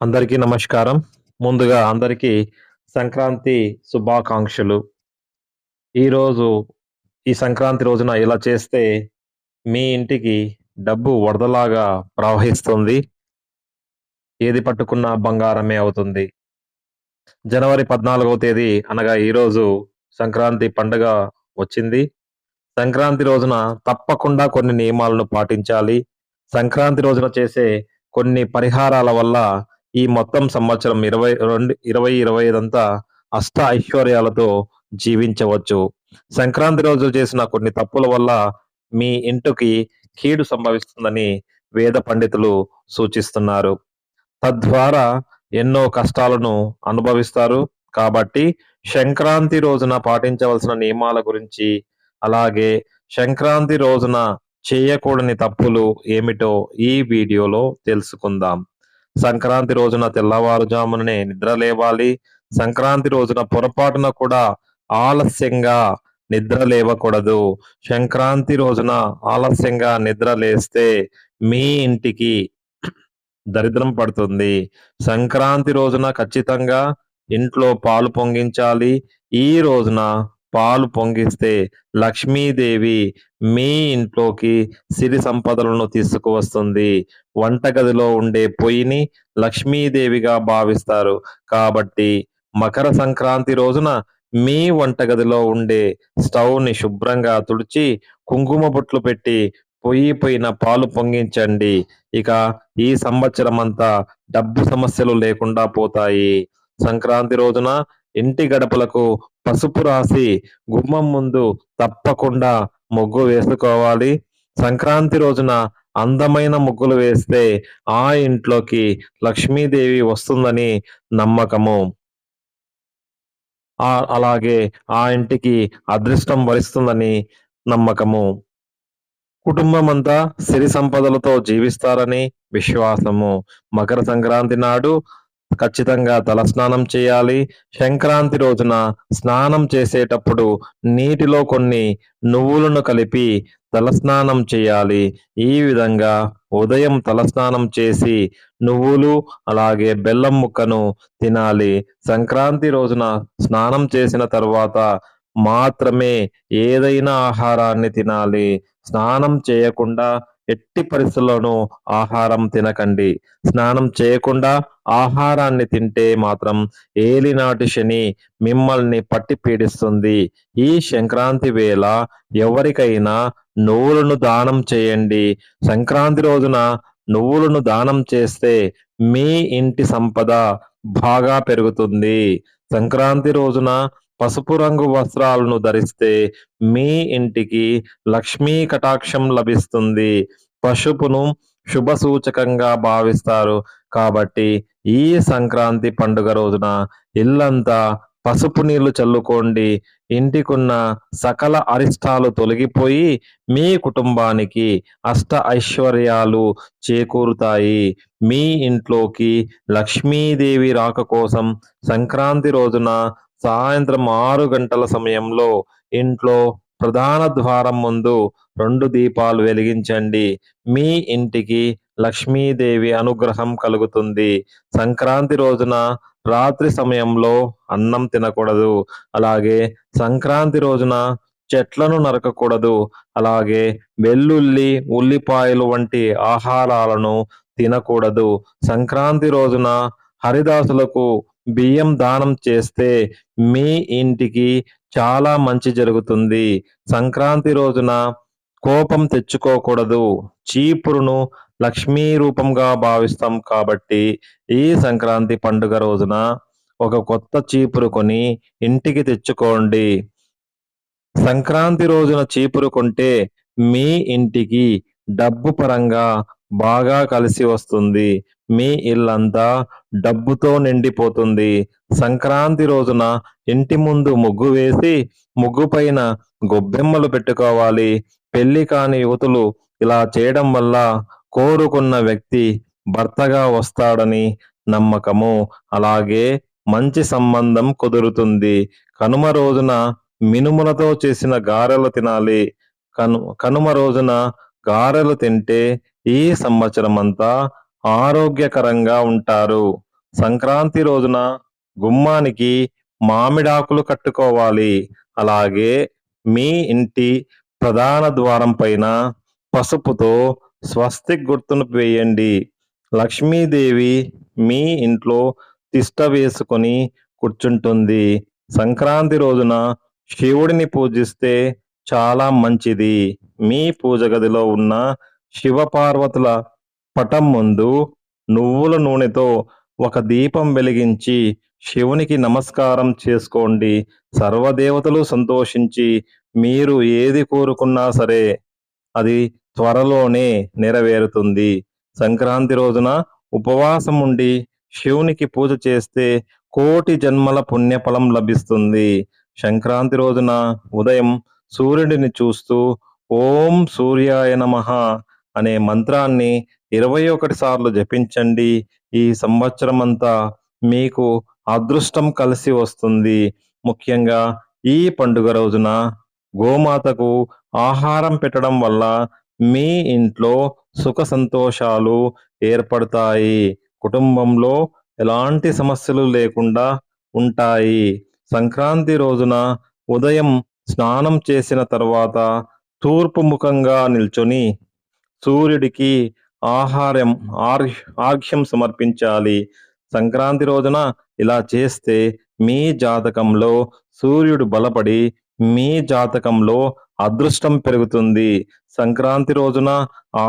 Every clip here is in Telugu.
అందరికీ నమస్కారం. ముందుగా అందరికీ సంక్రాంతి శుభాకాంక్షలు. ఈరోజు ఈ సంక్రాంతి రోజున ఇలా చేస్తే మీ ఇంటికి డబ్బు వరదలాగా ప్రవహిస్తుంది. ఏది పట్టుకున్నా బంగారమే అవుతుంది. జనవరి 14వ తేదీ అనగా ఈరోజు సంక్రాంతి పండుగ వచ్చింది. సంక్రాంతి రోజున తప్పకుండా కొన్ని నియమాలను పాటించాలి. సంక్రాంతి రోజున చేసే కొన్ని పరిహారాల వల్ల ఈ మొత్తం సంవత్సరం ఇరవై రెండు ఇరవై ఇరవై ఐదంతా అష్ట ఐశ్వర్యాలతో జీవించవచ్చు. సంక్రాంతి రోజు చేసిన కొన్ని తప్పుల వల్ల మీ ఇంటికి కీడు సంభవిస్తుందని వేద పండితులు సూచిస్తున్నారు. తద్వారా ఎన్నో కష్టాలను అనుభవిస్తారు. కాబట్టి సంక్రాంతి రోజున పాటించవలసిన నియమాల గురించి, అలాగే సంక్రాంతి రోజున చేయకూడని తప్పులు ఏమిటో ఈ వీడియోలో తెలుసుకుందాం. సంక్రాంతి రోజున తెల్లవారుజాముననే నిద్ర లేవాలి. సంక్రాంతి రోజున పొరపాటున కూడా ఆలస్యంగా నిద్ర లేవకూడదు. సంక్రాంతి రోజున ఆలస్యంగా నిద్ర లేస్తే మీ ఇంటికి దరిద్రం పడుతుంది. సంక్రాంతి రోజున ఖచ్చితంగా ఇంట్లో పాలు పొంగించాలి. ఈ రోజున పాలు పొంగిస్తే లక్ష్మీదేవి మీ ఇంట్లోకి సిరి సంపదలను తీసుకువస్తుంది. వంటగదిలో ఉండే పొయ్యిని లక్ష్మీదేవిగా భావిస్తారు. కాబట్టి మకర సంక్రాంతి రోజున మీ వంటగదిలో ఉండే స్టవ్‌ని శుభ్రంగా తుడిచి, కుంకుమ బొట్లు పెట్టి పొయ్యి పైన పాలు పొంగించండి. ఇక ఈ సంవత్సరం అంతా డబ్బు సమస్యలు లేకుండా పోతాయి. సంక్రాంతి రోజున ఇంటి గడపలకు పసుపు రాసి గుమ్మం ముందు తప్పకుండా ముగ్గు వేసుకోవాలి. సంక్రాంతి రోజున అందమైన ముగ్గులు వేస్తే ఆ ఇంట్లోకి లక్ష్మీదేవి వస్తుందని నమ్మకము. ఆ అలాగే ఆ ఇంటికి అదృష్టం వరిస్తుందని నమ్మకము. కుటుంబం అంతా సిరి సంపదలతో జీవిస్తారని విశ్వాసము. మకర సంక్రాంతి నాడు ఖచ్చితంగా తలస్నానం చేయాలి. సంక్రాంతి రోజున స్నానం చేసేటప్పుడు నీటిలో కొన్ని నువ్వులను కలిపి తలస్నానం చేయాలి. ఈ విధంగా ఉదయం తలస్నానం చేసి నువ్వులు, అలాగే బెల్లం ముక్కను తినాలి. సంక్రాంతి రోజున స్నానం చేసిన తర్వాత మాత్రమే ఏదైనా ఆహారాన్ని తినాలి. స్నానం చేయకుండా ఎట్టి పరిస్థితుల్లోనూ ఆహారం తినకండి. స్నానం చేయకుండా ఆహారాన్ని తింటే మాత్రం ఏలినాటి శని మిమ్మల్ని పట్టి పీడిస్తుంది. ఈ సంక్రాంతి వేళ ఎవరికైనా నువ్వులను దానం చేయండి. సంక్రాంతి రోజున నువ్వులను దానం చేస్తే మీ ఇంటి సంపద బాగా పెరుగుతుంది. సంక్రాంతి రోజున పసుపు రంగు వస్త్రాలను ధరిస్తే మీ ఇంటికి లక్ష్మీ కటాక్షం లభిస్తుంది. పసుపును శుభ సూచకంగా భావిస్తారు. కాబట్టి ఈ సంక్రాంతి పండుగ రోజున ఇల్లంతా పసుపు నీళ్ళు చల్లుకోండి. ఇంటికున్న సకల అరిష్టాలు తొలగిపోయి మీ కుటుంబానికి అష్ట ఐశ్వర్యాలు చేకూరుతాయి. మీ ఇంట్లోకి లక్ష్మీదేవి రాక కోసం సంక్రాంతి రోజున సాయంత్రం ఆరు గంటల సమయంలో ఇంట్లో ప్రధాన ద్వారం ముందు రెండు దీపాలు వెలిగించండి. మీ ఇంటికి లక్ష్మీదేవి అనుగ్రహం కలుగుతుంది. సంక్రాంతి రోజున రాత్రి సమయంలో అన్నం తినకూడదు. అలాగే సంక్రాంతి రోజున చెట్లను నరకకూడదు. అలాగే వెల్లుల్లి, ఉల్లిపాయలు వంటి ఆహారాలను తినకూడదు. సంక్రాంతి రోజున హరిదాసులకు బియ్యం దానం చేస్తే మీ ఇంటికి చాలా మంచి జరుగుతుంది. సంక్రాంతి రోజున కోపం తెచ్చుకోకూడదు. చీపురును లక్ష్మీ రూపంగా భావిస్తాం కాబట్టి ఈ సంక్రాంతి పండుగ రోజున ఒక కొత్త చీపురు కొని ఇంటికి తెచ్చుకోండి. సంక్రాంతి రోజున చీపురు కొంటే మీ ఇంటికి డబ్బు పరంగా బాగా కలిసి వస్తుంది. మీ ఇల్లంతా డబ్బుతో నిండిపోతుంది. సంక్రాంతి రోజున ఇంటి ముందు ముగ్గు వేసి ముగ్గు పైన గొబ్బెమ్మలు పెట్టుకోవాలి. పెళ్ళి కాని యువతులు ఇలా చేయడం వల్ల కోరుకున్న వ్యక్తి భర్తగా వస్తాడని నమ్మకము. అలాగే మంచి సంబంధం కుదురుతుంది. కనుమ రోజున మినుములతో చేసిన గారెలు తినాలి. కను కనుమ రోజున గారెలు తింటే ఈ సంవత్సరం అంతా ఆరోగ్యకరంగా ఉంటారు. సంక్రాంతి రోజున గుమ్మానికి మామిడాకులు కట్టుకోవాలి. అలాగే మీ ఇంటి ప్రధాన ద్వారం పైన పసుపుతో స్వస్తిక్ గుర్తును వేయండి. లక్ష్మీదేవి మీ ఇంట్లో తిష్ట వేసుకొని కూర్చుంటుంది. సంక్రాంతి రోజున శివుడిని పూజిస్తే చాలా మంచిది. మీ పూజ గదిలో ఉన్న శివపార్వతుల పటం ముందు నువ్వుల నూనెతో ఒక దీపం వెలిగించి శివునికి నమస్కారం చేసుకోండి. సర్వదేవతలు సంతోషించి మీరు ఏది కోరుకున్నా సరే అది త్వరలోనే నెరవేరుతుంది. సంక్రాంతి రోజున ఉపవాసం ఉండి శివునికి పూజ చేస్తే కోటి జన్మల పుణ్యఫలం లభిస్తుంది. సంక్రాంతి రోజున ఉదయం సూర్యుడిని చూస్తూ ఓం సూర్యాయ నమః అనే మంత్రాన్ని ఇరవై ఒకటి సార్లు జపించండి. ఈ సంవత్సరం అంతా మీకు అదృష్టం కలిసి వస్తుంది. ముఖ్యంగా ఈ పండుగ రోజున గోమాతకు ఆహారం పెట్టడం వల్ల మీ ఇంట్లో సుఖ సంతోషాలు ఏర్పడతాయి. కుటుంబంలో ఎలాంటి సమస్యలు లేకుండా ఉంటాయి. సంక్రాంతి రోజున ఉదయం స్నానం చేసిన తర్వాత తూర్పు ముఖంగా నిల్చొని సూర్యుడికి ఆహారం ఆర్ఘ్యం సమర్పించాలి. సంక్రాంతి రోజున ఇలా చేస్తే మీ జాతకంలో సూర్యుడు బలపడి మీ జాతకంలో అదృష్టం పెరుగుతుంది. సంక్రాంతి రోజున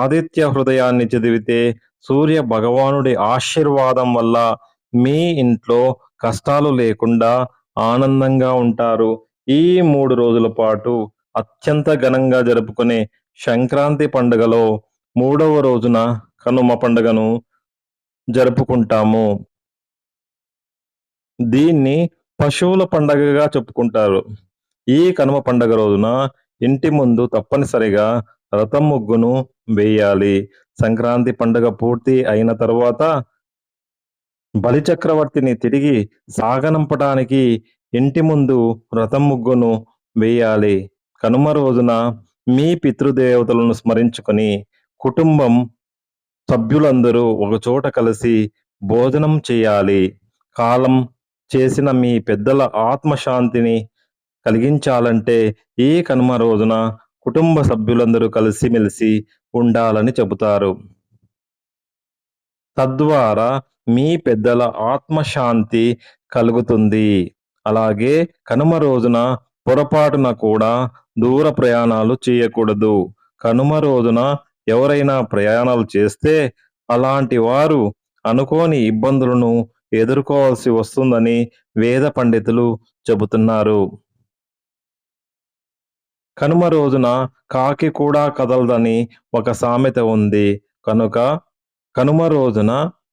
ఆదిత్య హృదయాన్ని చదివితే సూర్య భగవానుడి ఆశీర్వాదం వల్ల మీ ఇంట్లో కష్టాలు లేకుండా ఆనందంగా ఉంటారు. ఈ మూడు రోజుల పాటు అత్యంత ఘనంగా జరుపుకునే సంక్రాంతి పండుగలో మూడవ రోజున కనుమ పండుగను జరుపుకుంటాము. దీన్ని పశువుల పండగగా చెప్పుకుంటారు. ఈ కనుమ పండగ రోజున ఇంటి ముందు తప్పనిసరిగా రథం ముగ్గును వేయాలి. సంక్రాంతి పండుగ పూర్తి అయిన తర్వాత బలిచక్రవర్తిని తిరిగి సాగనంపడానికి ఇంటి ముందు రథం ముగ్గును వేయాలి. కనుమ రోజున మీ పితృదేవతలను స్మరించుకొని కుటుంబం సభ్యులందరూ ఒకచోట కలిసి భోజనం చేయాలి. కాలం చేసిన మీ పెద్దల ఆత్మశాంతిని కలిగించాలంటే ఈ కనుమ రోజున కుటుంబ సభ్యులందరూ కలిసిమెలిసి ఉండాలని చెబుతారు. తద్వారా మీ పెద్దల ఆత్మశాంతి కలుగుతుంది. అలాగే కనుమ రోజున పొరపాటున కూడా దూర ప్రయాణాలు చేయకూడదు. కనుమ రోజున ఎవరైనా ప్రయాణాలు చేస్తే అలాంటి వారు అనుకోని ఇబ్బందులను ఎదుర్కోవాల్సి వస్తుందని వేద పండితులు చెబుతున్నారు. కనుమ రోజున కాకి కూడా కదలదని ఒక సామెత ఉంది. కనుక కనుమ రోజున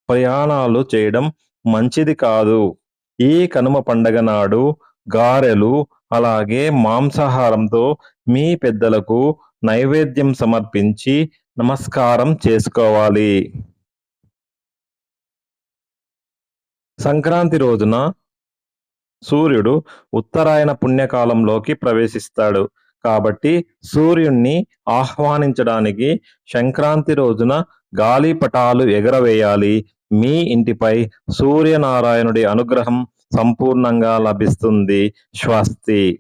ప్రయాణాలు చేయడం మంచిది కాదు. ఈ కనుమ పండగ నాడు గారెలు అలాగే మాంసాహారంతో మీ పెద్దలకు నైవేద్యం సమర్పించి నమస్కారం చేసుకోవాలి. సంక్రాంతి రోజున సూర్యుడు ఉత్తరాయణ పుణ్యకాలంలోకి ప్రవేశిస్తాడు. కాబట్టి సూర్యుణ్ణి ఆహ్వానించడానికి సంక్రాంతి రోజున గాలిపటాలు ఎగరవేయాలి. మీ ఇంటిపై సూర్యనారాయణుడి అనుగ్రహం సంపూర్ణంగా లభిస్తుంది. స్వస్తి.